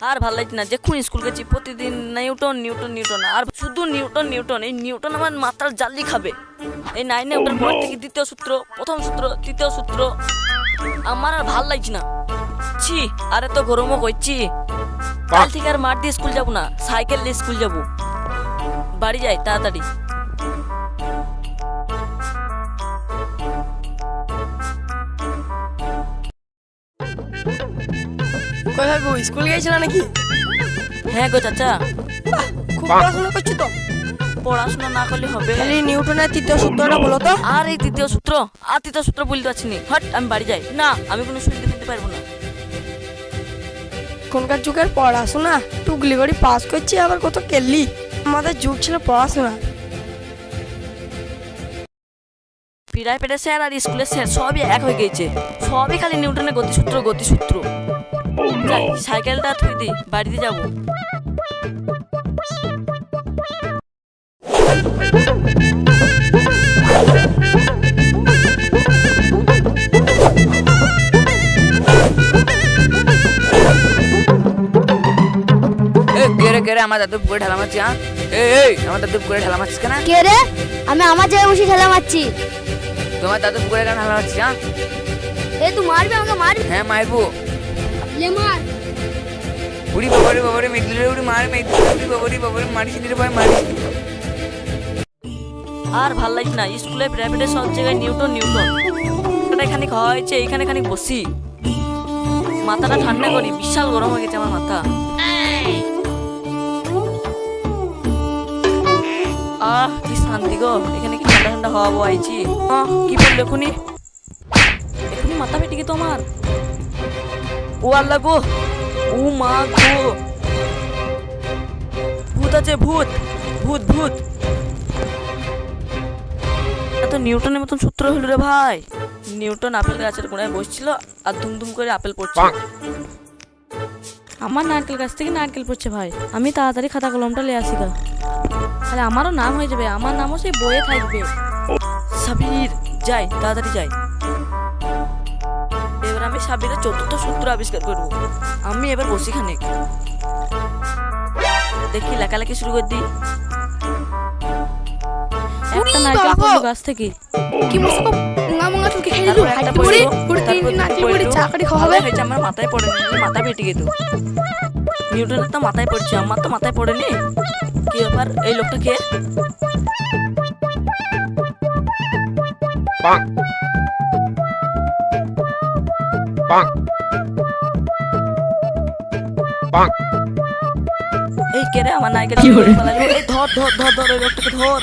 আর ভালো লাগছে না। যখন স্কুল গেছি, প্রতিদিন নিউটন নিউটন নিউটন আর শুধু নিউটন নিউটন এই নিউটন আমার মাথার জালি খাবে। এই নাইনে ওটার পর থেকে দ্বিতীয় সূত্র, প্রথম সূত্র, তৃতীয় সূত্র। আমার আর ভালো লাগছে না। ছি, আরে তো গরমও করছি কাল থেকে আর মাঠ দিয়ে স্কুল যাব না সাইকেল দিয়ে স্কুল যাব। বাড়ি যাই, তাড়াতাড়ি। কোথায় গো স্কুল গেছিল নাকি? হ্যাঁ গো চাচা। খুব পড়াশোনা করছি তো? পড়াশোনা না করলে হবে। খালি নিউটনের তৃতীয় সূত্রটা বলো তো। আর এই তৃতীয় সূত্র? আর তৃতীয় সূত্র বলতে পারছি নি। হট আমি বাড়ি যাই। না আমি কোনো শুনতে শুনতে পারব না। এখনকার যুগের পড়াশোনা টুকলি করে পাস করছি আবার কত কেলি আমাদের যুগ ছিল পড়াশোনা। প্রাইভেটের স্যার আর স্কুলের স্যার সবই এক হয়ে গেছে সবই খালি নিউটনের গতিসূত্র গতিসূত্র। যাই সাইকেলটা থুই দি বাড়িতে যাব। এ কেরে কেরে আমার দাদু পুকুরে ঢালা মারছি হ্যাঁ? এই এই আমার দাদু পুকুরে ঢালা মারছিস কেন? কে রে? আমি আমার জায়গায় বসে ঠেলা মারছি। তোমার দাদু পুকুরে কেন ঢালা মারছিস হ্যাঁ? এ তুই মারবি আমাকে মারবি হ্যাঁ মারবো। লে মার উড়ি বাবারে বাবারে মেঘলে উড়ি মার মেঘলে উড়ি বাবারে বাবারে মারিস দিলে ভাই মারিস আর ভালো লাগছে না স্কুলে প্রাইভেটে সব জায়গায় নিউটন নিউটন। এটা এখানে খাওয়া হয়েছে এইখানে খানি বসি। মাথাটা ঠান্ডা করি বিশাল গরম হয়ে গেছে আমার মাথা। আহ কি শান্তি গো এখানে কি ঠান্ডা ঠান্ডা হাওয়া বইছি। আহ কি বলল এখুনি এখুনি মাথা ফেটে গেতো আমার। ও আল্লাহ গো ও মা গো। ভূত আছে ভূত ভূত ভূত। এত নিউটনের মতন সূত্র হলো রে ভাই। নিউটন আপেল গাছের গোড়ায় বসছিল আর ধুম ধুম করে আপেল পড়ছে আমার নারকেল গাছ থেকে নারকেল পড়ছে ভাই। আমি তাড়াতাড়ি খাতা কলমটা নিয়ে আসি গা। তাহলে আমারও নাম হয়ে যাবে আমার নামও সেই বইয়ে থাকবে। সাবির যাই তাড়াতাড়ি যাই। আমি সাবিরের চতুর্থ সূত্র আবিষ্কার করব। আমি এবার বসি খানিক। দেখি লেখালেখি শুরু করে দিই। একটা নারকেল পড়ল গাছ থেকে। কি মস্ত মুঙ্গা মুঙ্গা চুলকে খেয়ে দিল হাঁটি পড়ে পড়ল, তিন তারপর দিন নাচি দুটো পড়ে পড়ল। খাওয়া হবে। হয়েছে আমার মাথায় পড়ে নি মাথা ফেটে গেত নিউটনের তো মাথায় পড়ছে আমার তো মাথায় পড়েনি। কি ব্যাপার? এই লোকটা কে? এই কে রে আমার নায়িকা এই ধর ধর ধর ধর ওই লোকটাকে ধর।